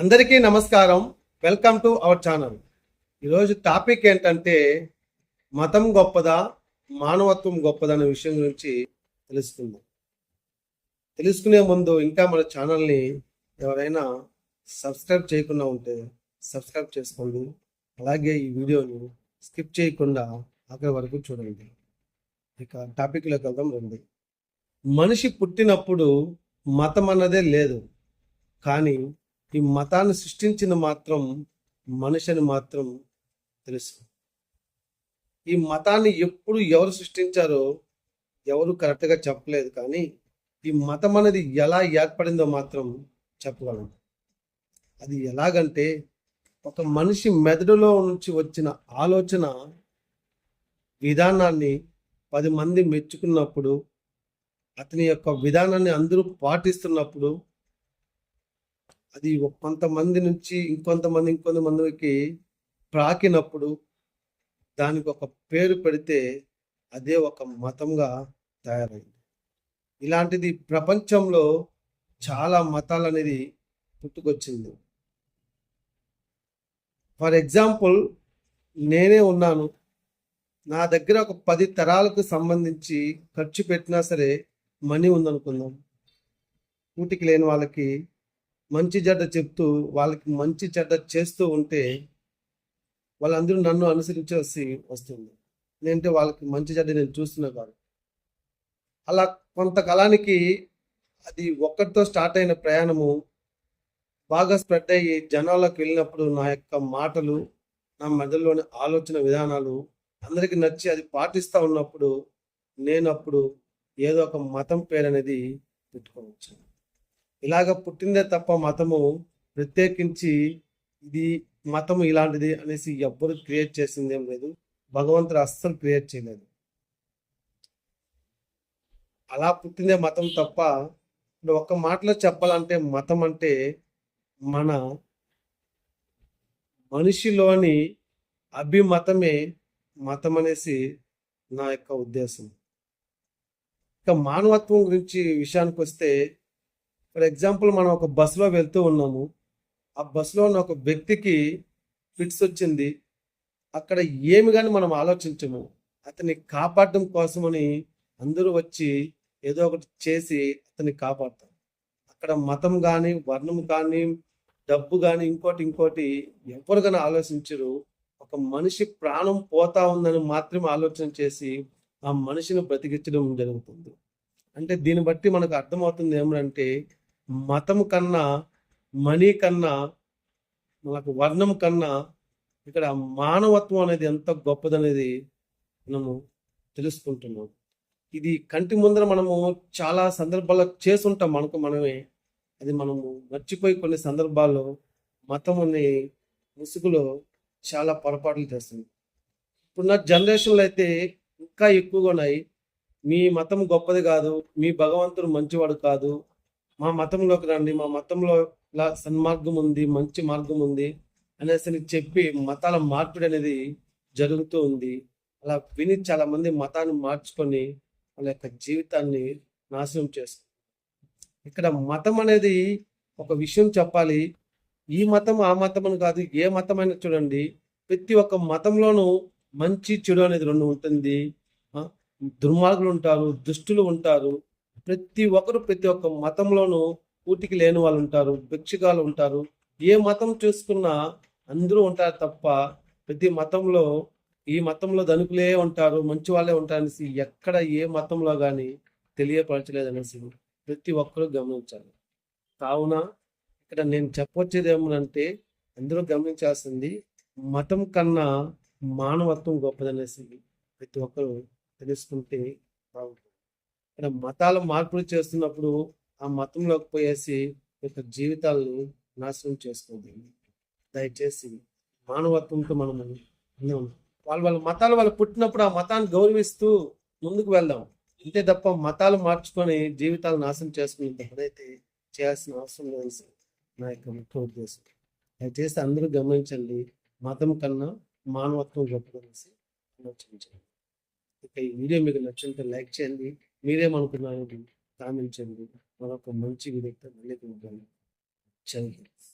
అందరికీ నమస్కారం. Welcome to our channel ఈరోజు టాపిక్ ఏంటంటే మతం గొప్పదా మానవత్వం గొప్పదా అనే విషయం గురించి తెలుసుకుందాం. తెలుసుకునే ముందు ఇంకా మన ఛానల్ని ఎవరైనా సబ్స్క్రైబ్ చేయకుండా ఉంటే సబ్స్క్రైబ్ చేసుకోండి. అలాగే ఈ వీడియోని స్కిప్ చేయకుండా ఆఖరి వరకు చూడండి. ఇక టాపిక్లోకి వెళ్దాం రండి. మనిషి పుట్టినప్పుడు మతం అన్నదే లేదు. కానీ ఈ మతాన్ని సృష్టించిన మాత్రం మనిషిని మాత్రం తెలుసు. ఈ మతాన్ని ఎప్పుడు ఎవరు సృష్టించారో ఎవరు కరెక్ట్గా చెప్పలేదు కానీ ఈ మతం అనేది ఎలా ఏర్పడిందో మాత్రం చెప్పగలం. అది ఎలాగంటే ఒక మనిషి మెదడులో నుంచి వచ్చిన ఆలోచన విధానాన్ని పది మంది మెచ్చుకున్నప్పుడు అతని యొక్క విధానాన్ని అందరూ పాటిస్తున్నప్పుడు అది ఒక కొంతమంది నుంచి ఇంకొంతమంది ఇంకొంతమందికి ప్రాకినప్పుడు దానికి ఒక పేరు పెడితే అదే ఒక మతంగా తయారైంది. ఇలాంటిది ప్రపంచంలో చాలా మతాలు అనేది పుట్టుకొచ్చింది. ఫర్ ఎగ్జాంపుల్ నేనే ఉన్నాను. నా దగ్గర ఒక పది తరాలకు సంబంధించి ఖర్చు పెట్టినా సరే మనీ ఉందనుకుందాం. కూటికి లేని వాళ్ళకి మంచి చెడ్డ చెప్తూ వాళ్ళకి మంచి చెడ్డ చేస్తూ ఉంటే వాళ్ళందరూ నన్ను అనుసరించాల్సి వస్తుంది. నేనంటే వాళ్ళకి మంచి చెడ్డ నేను చూస్తున్నా కాదు. అలా కొంతకాలానికి అది ఒక్కటితో స్టార్ట్ అయిన ప్రయాణము బాగా స్ప్రెడ్ అయ్యి జనాలకు వెళ్ళినప్పుడు నా యొక్క మాటలు నా మెదడులోని ఆలోచన విధానాలు అందరికి నచ్చి అది పాటిస్తూ ఉన్నప్పుడు నేను అప్పుడు ఏదో ఒక మతం పేరు అనేది పెట్టుకోవచ్చు. ఇలాగ పుట్టిందే తప్ప మతము ప్రత్యేకించి ఇది మతము ఇలాంటిది అనేసి ఎవ్వరు క్రియేట్ చేసింది ఏం లేదు. భగవంతుడు అస్సలు క్రియేట్ చేయలేదు. అలా పుట్టిందే మతం తప్ప ఇప్పుడు ఒక్క మాటలో చెప్పాలంటే మతం అంటే మన మనిషిలోని అభిమతమే మతం అనేసి నా యొక్క ఉద్దేశం. ఇక మానవత్వం గురించి విషయానికి వస్తే ఫర్ ఎగ్జాంపుల్ మనం ఒక బస్సులో వెళ్తూ ఉన్నాము. ఆ బస్సులో ఉన్న ఒక వ్యక్తికి ఫిట్స్ వచ్చింది. అక్కడ ఏమి కానీ మనం ఆలోచించము. అతన్ని కాపాడడం కోసమని అందరూ వచ్చి ఏదో ఒకటి చేసి అతన్ని కాపాడతాం అక్కడ మతం కానీ వర్ణం కానీ డబ్బు కానీ ఇంకోటి ఇంకోటి ఎవరు కానీ ఆలోచించరు. ఒక మనిషి ప్రాణం పోతా ఉందని మాత్రమే ఆలోచన చేసి ఆ మనిషిని బ్రతికించడం జరుగుతుంది. అంటే దీన్ని బట్టి మనకు అర్థమవుతుంది ఏమంటే మతం కన్నా మనీ కన్నా మనకు వర్ణం కన్నా ఇక్కడ మానవత్వం అనేది ఎంత గొప్పదనేది మనము తెలుసుకుంటున్నాం. ఇది కంటి ముందర మనము చాలా సందర్భాల్లో చేస్తుంటాం. మనకు మనమే అది మనము మర్చిపోయి కొన్ని సందర్భాల్లో మతం అనే ముసుగులో చాలా పొరపాట్లు చేస్తుంది. ఇప్పుడున్న జనరేషన్లో అయితే ఇంకా ఎక్కువగా ఉన్నాయి. మీ మతం గొప్పది కాదు మీ భగవంతుడు మంచివాడు కాదు మా మతంలోకి రండి మా మతంలో ఇలా సన్మార్గం ఉంది మంచి మార్గం ఉంది అనేసి చెప్పి మతాల మార్పిడి అనేది జరుగుతూ ఉంది. అలా విని చాలా మంది మతాన్ని మార్చుకొని వాళ్ళ యొక్క జీవితాన్ని నాశనం చేస్తుంది ఇక్కడ మతం అనేది ఒక విషయం చెప్పాలి. ఈ మతం ఆ మతం అని కాదు ఏ మతమైనా చూడండి ప్రతి ఒక్క మతంలోనూ మంచి చెడు అనేది రెండు ఉంటుంది. దుర్మార్గులు ఉంటారు దుష్టులు ఉంటారు. ప్రతి ఒక్కరు ప్రతి ఒక్క మతంలోనూ పూటికి లేని వాళ్ళు ఉంటారు భిక్షగాలు ఉంటారు. ఏ మతం చూసుకున్నా అందరూ ఉంటారు తప్ప ప్రతి మతంలో ఈ మతంలో ధనుకులే ఉంటారు మంచి వాళ్ళే ఉంటారు అనేసి ఎక్కడ ఏ మతంలో కానీ తెలియపరచలేదు అనేసి ప్రతి ఒక్కరూ గమనించాలి. కావున ఇక్కడ నేను చెప్పొచ్చేది ఏమనంటే అందరూ గమనించాల్సింది మతం కన్నా మానవత్వం గొప్పదనేసి ప్రతి ఒక్కరు తెలుసుకుంటే బాగుంటుంది. ఇక్కడ మతాల మార్పులు చేస్తున్నప్పుడు ఆ మతంలోకి పోయేసి యొక్క జీవితాలను నాశనం చేసుకోండి దయచేసి మానవత్వంతో మనము వాళ్ళ వాళ్ళ మతాలు వాళ్ళు పుట్టినప్పుడు ఆ మతాన్ని గౌరవిస్తూ ముందుకు వెళ్దాం. అంతే తప్ప మతాలు మార్చుకొని జీవితాలు నాశనం చేసుకునే ఏదైతే చేయాల్సిన అవసరం లేదు సార్. నా యొక్క ముఖ్య ఉద్దేశం. దయచేసి అందరూ గమనించండి మతం కన్నా మానవత్వం గొప్పదనేసి ఆలోచించండి. ఇక ఈ వీడియో మీకు నచ్చింటే లైక్ చేయండి మీరేమనుకున్నారు కామెంట్ చేయండి. మరొక మంచి విధంగా మళ్ళీ చదివి